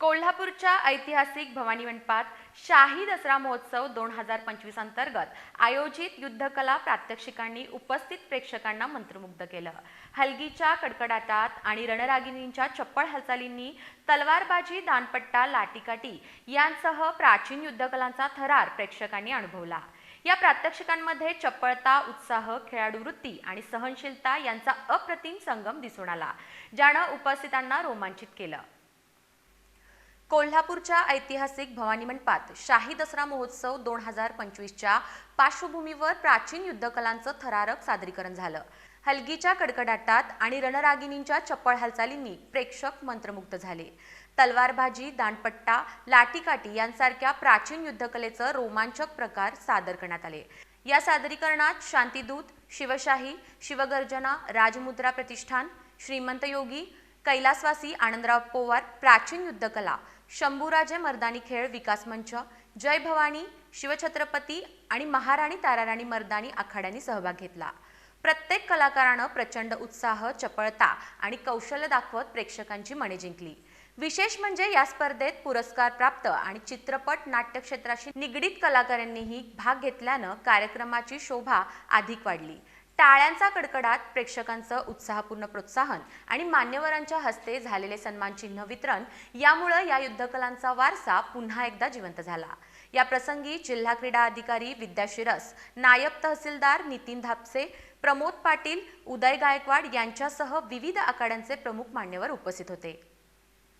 कोल्हापूरच्या ऐतिहासिक भवानी मंडपात शाही दसरा महोत्सव दोन हजार पंचवीस अंतर्गत आयोजित युद्धकला प्रात्यक्षिकांनी उपस्थित प्रेक्षकांना मंत्रमुग्ध केलं. हलगीच्या कडकडाटात आणि रणरागिणींच्या चप्पळ हालचालींनी तलवारबाजी दानपट्टा लाटीकाटी यांसह प्राचीन युद्धकलांचा थरार प्रेक्षकांनी अनुभवला. या प्रात्यक्षिकांमध्ये चपळता उत्साह खेळाडू वृत्ती आणि सहनशीलता यांचा अप्रतिम संगम दिसून आला ज्यानं उपस्थितांना रोमांचित केलं. कोल्हापूरच्या ऐतिहासिक भवानी मंडपात शाही दसरा महोत्सव दोन हजार पंचवीसच्या पार्श्वभूमीवर प्राचीन युद्धकलांचं थरारक सादरीकरण झालं. हलगीच्या कडकडाटात आणि रणरागिणींच्या चप्पळ हालचालींनी प्रेक्षक मंत्रमुग्ध झाले. तलवारबाजी दांडपट्टा लाटीकाटी यांसारख्या प्राचीन युद्धकलेचं रोमांचक प्रकार सादर करण्यात आले. या सादरीकरणात शांतीदूत शिवशाही शिवगर्जना राजमुद्रा प्रतिष्ठान श्रीमंत योगी कैलासवासी आनंदराव पोवार प्राचीन युद्धकला शंभूराजे मर्दानी खेळ विकास मंच जय भवानी शिवछत्रपती आणि महाराणी ताराराणी मर्दानी आखाड्यांनी सहभाग घेतला. प्रत्येक कलाकारानं प्रचंड उत्साह चपळता आणि कौशल्य दाखवत प्रेक्षकांची मने जिंकली. विशेष म्हणजे या स्पर्धेत पुरस्कार प्राप्त आणि चित्रपट नाट्य क्षेत्राशी निगडीत कलाकारांनीही भाग घेतल्यानं कार्यक्रमाची शोभा अधिक वाढली. टाळ्यांचा कडकडाट प्रेक्षकांचं उत्साहपूर्ण प्रोत्साहन आणि मान्यवरांच्या हस्ते झालेले सन्मानचिन्ह वितरण यामुळं या युद्धकलांचा वारसा पुन्हा एकदा जिवंत झाला. या प्रसंगी जिल्हा क्रीडा अधिकारी विद्या शिरस नायब तहसीलदार नितीन धापसे प्रमोद पाटील उदय गायकवाड यांच्यासह विविध आखाड्यांचे प्रमुख मान्यवर उपस्थित होते.